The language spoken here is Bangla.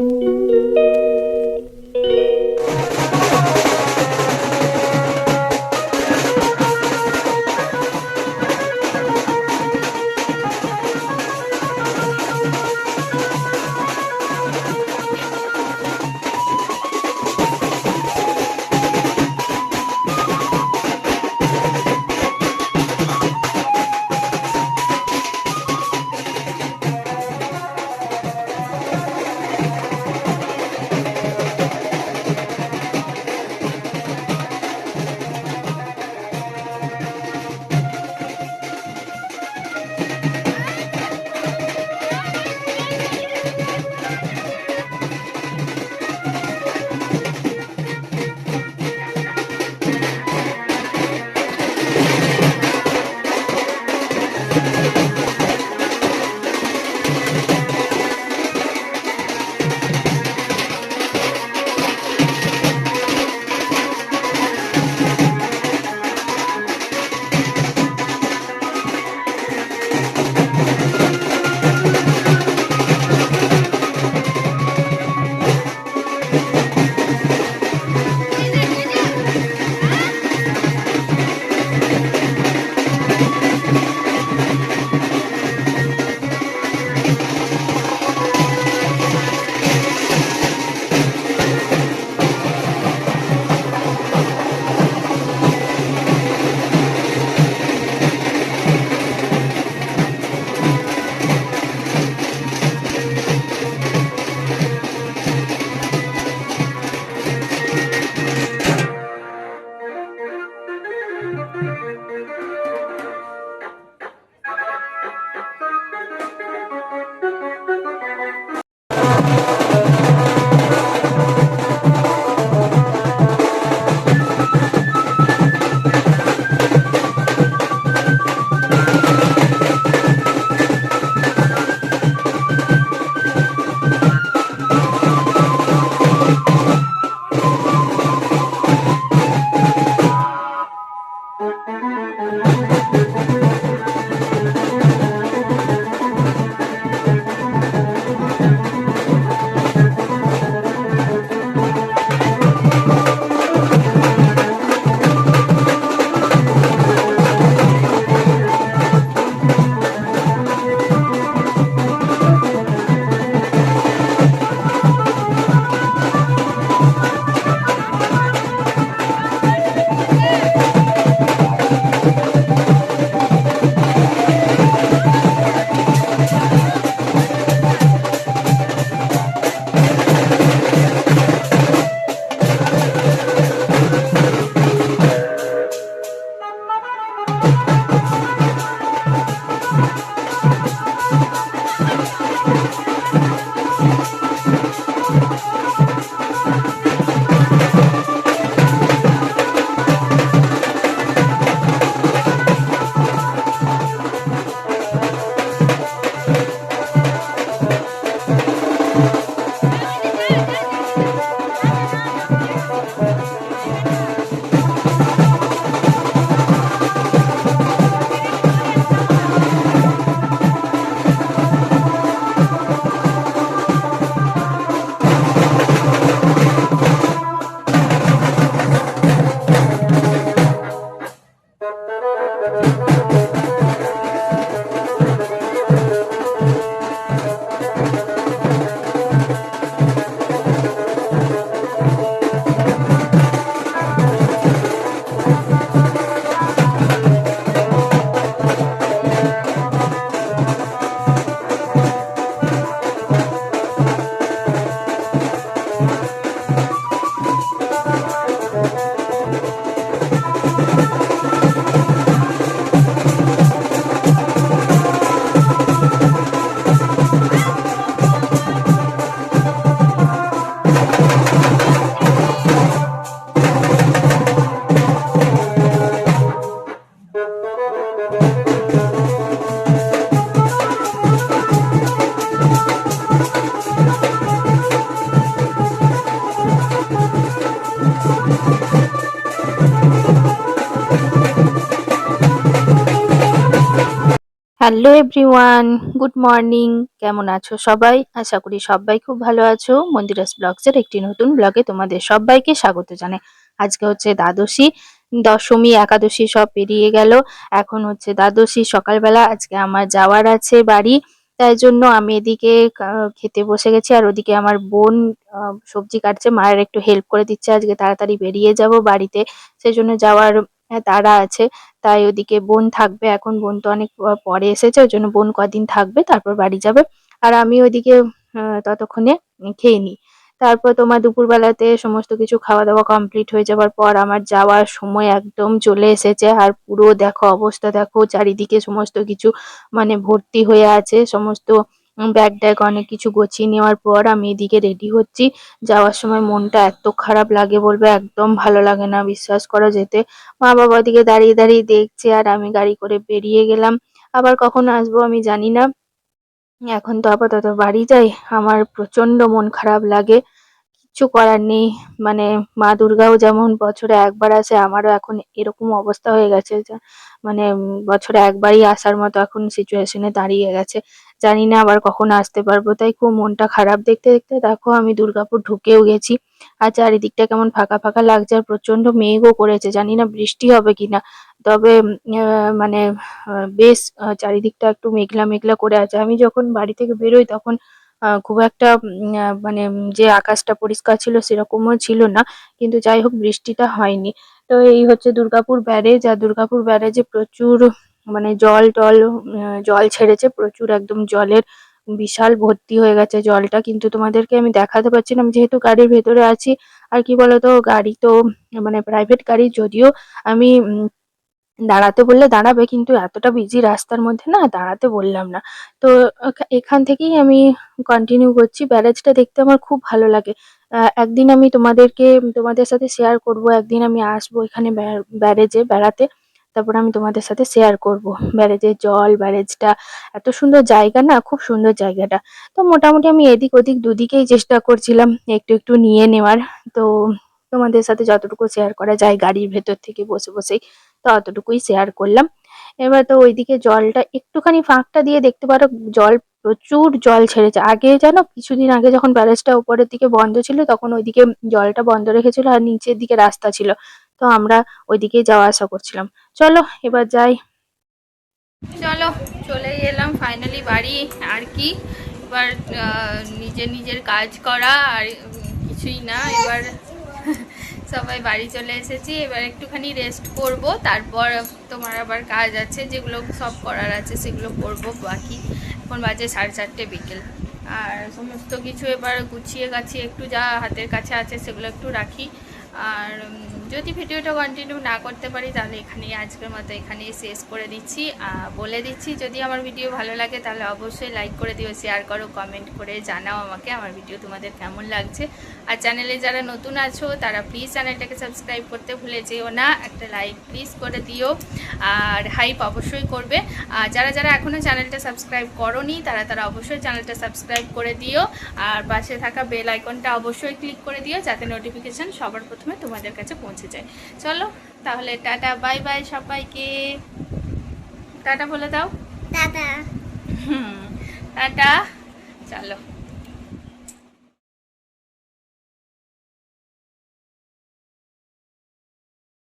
Música Hello everyone, good morning. কেমন আছো সবাই? আশা করি সবাই খুব ভালো আছো। মন্দিরাস ব্লগসের একটি নতুন ব্লগে তোমাদের সবাইকে স্বাগত জানাই। আজকে হচ্ছে দ্বাদশী, দশমী, একাদশী সব পেরিয়ে গেল। এখন হচ্ছে দ্বাদশী, সকালবেলা আজকে আমার যাওয়ার আছে বাড়ি। তাই জন্য আমি এদিকে খেতে বসে গেছি। আর ওদিকে আমার বোন সবজি কাটছে। মায়ের একটু হেল্প করে দিচ্ছে। আজকে তাড়াতাড়ি বেরিয়ে যাব বাড়িতে। সেই জন্য যাওয়ার তাড়া আছে। তাই ওদিকে বোন থাকবে। এখন বোন তো অনেক পরে এসেছে। ওই জন্য বোন কদিন থাকবে, তারপর বাড়ি যাবে। আর আমি ওইদিকে ততক্ষণে খেয়ে নিই। তারপর তোমার দুপুরবেলাতে সমস্ত কিছু খাওয়া দাওয়া কমপ্লিট হয়ে যাওয়ার পর আমার যাওয়ার সময় একদম চলে এসেছে। আর পুরো দেখো অবস্থা দেখো, চারিদিকে সমস্ত কিছু মানে ভর্তি হয়ে আছে। সমস্ত ব্যাগ ট্যাগ অনেক কিছু গোছিয়ে নেওয়ার পর আমি এদিকে রেডি হচ্ছি। যাওয়ার সময় মনটা এত খারাপ লাগে বলবে, একদম ভালো লাগে না বিশ্বাস করো যেতে। মা বাবা ওদিকে দাঁড়িয়ে দাঁড়িয়ে দেখছে আর আমি গাড়ি করে বেরিয়ে গেলাম। আবার কখন আসব আমি জানি না। এখন তো আপাতত বাড়ি যাই। আমার প্রচণ্ড মন খারাপ লাগে। কিচ্ছু করার নেই। মানে মা দুর্গাও যেমন বছরে একবার আসে, আমারও এখন এরকম অবস্থা হয়ে গেছে মানে বছরে একবারই আসার মতো এখন সিচুয়েশনে দাঁড়িয়ে গেছে। জানি না আবার কখন আসতে পারব। তাই খুব মনটা খারাপ। দেখতে দেখতে দেখো আমি দুর্গাপুর ঢুকেও গেছি আর চারিদিকটা কেমন ফাঁকা ফাঁকা লাগছে আর প্রচণ্ড মেঘও করেছে। জানি না বৃষ্টি হবে কিনা। তবে মানে বেশ চারিদিকটা একটু মেঘলা মেঘলা করে আছে। আমি যখন বাড়ি থেকে বেরোই তখন খুব একটা মানে যে আকাশটা পরিষ্কার ছিল সেরকমও ছিল না। কিন্তু যাই হোক বৃষ্টিটা হয়নি। তো এই হচ্ছে দুর্গাপুর ব্যারেজ। আর দুর্গাপুর ব্যারেজে প্রচুর মানে জল টল জল ছেড়েছে, প্রচুর একদম জলের বিশাল ভর্তি হয়ে গেছে জলটা। কিন্তু তোমাদেরকে আমি দেখাতে পারছি না, আমি যেহেতু গাড়ির ভেতরে আছি, আর কি বলতো, গাড়ি তো মানে প্রাইভেট গাড়ি, যদিও আমি দাঁড়াতে বললে দাঁড়াবে, কিন্তু এতটা বিজি রাস্তার মধ্যে না, দাঁড়াতে বললাম না। তো এখান থেকেই আমি কন্টিনিউ করছি। ব্যারেজটা দেখতে আমার খুব ভালো লাগে। একদিন আমি তোমাদেরকে, তোমাদের সাথে শেয়ার করব, একদিন আমি আসব এখানে ব্যার- ব্যারেজে, বেড়াতে। তারপর আমি তোমাদের সাথে শেয়ার করব। ব্যারেজের জল, ব্যারেজটা, এত সুন্দর জায়গা না, খুব সুন্দর জায়গাটা। তো মোটামুটি আমি এদিক ওদিক দুদিকেই চেষ্টা করছিলাম একটু একটু নিয়ে নেওয়ার। তো তোমাদের সাথে যতটুকু শেয়ার করা যায় গাড়ির ভেতর থেকে বসে বসেই, তো অতটুকুই শেয়ার করলাম। এবার তো ওইদিকে জলটা একটুখানি ফাঁকটা দিয়ে দেখতে পারো, জল, প্রচুর জল ছেড়েছে। আগে জানো, কিছুদিন আগে যখন ব্যারেজটা উপরের দিকে বন্ধ ছিল, তখন ওইদিকে জলটা বন্ধ রেখেছিল আর নিচের দিকে রাস্তা ছিল। তো আমরা ওইদিকে যাওয়া আসা করছিলাম। চলো, এবার যাই। চলো, চলে এলাম ফাইনালি বাড়ি। আর কি? এবার নিজের নিজের কাজ করা আর কিছুই না। এবার সবাই বাড়ি চলে এসেছি। এবার একটুখানি রেস্ট করব। তারপর তোমার আবার কাজ আছে, যেগুলো সব করার আছে, সেগুলো করব বাকি। এখন বাজে সাড়ে চারটে বিকেল। আর সমস্ত কিছু এবার গুছিয়ে গাছিয়ে একটু যা হাতের কাছে আছে, সেগুলো একটু রাখি। আর যদি ভিডিওটা কন্টিনিউ না করতে পারি, তাহলে এখানেই আজকের মতো এখানেই শেষ করে দিচ্ছি। বলে দিচ্ছি, যদি আমার ভিডিও ভালো লাগে, তাহলে অবশ্যই লাইক করে দিও শেয়ার করো কমেন্ট করে জানাও আমাকে, আমার ভিডিও তোমাদের কেমন লাগছে। আর চ্যানেলে যারা নতুন আছো, তারা প্লিজ চ্যানেলটাকে সাবস্ক্রাইব করতে ভুলে যেও না, একটা লাইক প্লিজ করে দিও। আর হাইপ অবশ্যই করবে। আর যারা যারা এখনও চ্যানেলটা সাবস্ক্রাইব করনি, তারা তারা অবশ্যই চ্যানেলটা সাবস্ক্রাইব করে দিও। আর পাশে থাকা বেল আইকনটা অবশ্যই ক্লিক করে দিও, যাতে নোটিফিকেশান সবার প্রথমে তোমাদের কাছে পৌঁছে যায়। চলো তাহলে টাটা বাই বাই সবাইকে। টাটা বলে দাও। টাটা। হুম টাটা। চলো।